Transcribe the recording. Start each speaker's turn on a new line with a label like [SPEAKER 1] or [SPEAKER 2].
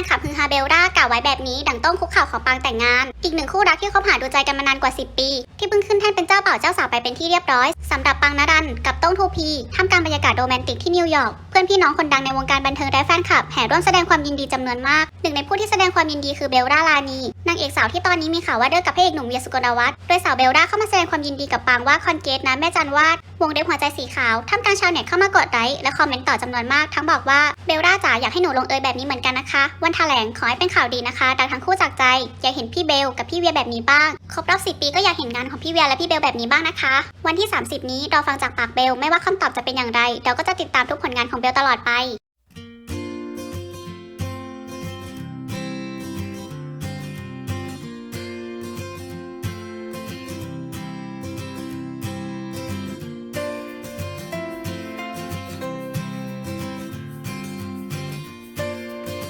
[SPEAKER 1] นคลับฮือฮาเบลล่ากล่าวไว้แบบนี้ ดังต้องคุกเข่าขอปางแต่งงาน อีกหนึ่งคู่รักที่คบหาดูใจกันมานานกว่า 10 ปี ที่เพิ่งขึ้นแท่นเป็นเจ้าบ่าวเจ้าสาวไปเป็นที่เรียบร้อยสำหรับปางนรันกับต้งทูพีท่ามกลางบรรยากาศโรแมนติกที่นิวยอร์กเพื่อนพี่น้องคนดังในวงการบันเทิงและแฟนคลับแห่ร่วมแสดงความยินดีจำนวนมาก หนึ่งในผู้ที่แสดงความยินดีคือเบลล่าลานีนางเอกสาวที่ตอนนี้มีข่าวว่าเลิกกับพระเอกหนุ่มเวียสุกลวัฒน์โดยสาวเบลล่าเข้ามาแสดงความยินดีกับปางว่าคอนเกตนะแม่จันวาดวงเล็บหัวใจสีขาวท่ามกลางชาวเน็ตเข้ามากดไลค์และคอมเมนต์ต่อจำนวนมากทั้งบอกว่าเบลล่าจ๋าอยากให้หนูลงเอยแบบนี้เหมือนกันนะคะ วันแถลงขอให้เป็นข่าวดีนะคะดังทั้งคู่จากใจอยากเห็นพี่เบลกับพี่เวียแบบนี้บ้างครบรอบ10ปีก็อยากเห็นงานของพี่เวียและพี่เบลแบบนี้บ้างนะคะ วันที่ 30 นี้รอฟังจากปากเบลไม่ว่าคำตอบจะเป็นอย่างไรเราก็จะติดตามทุกผลงานของเบลตลอดไป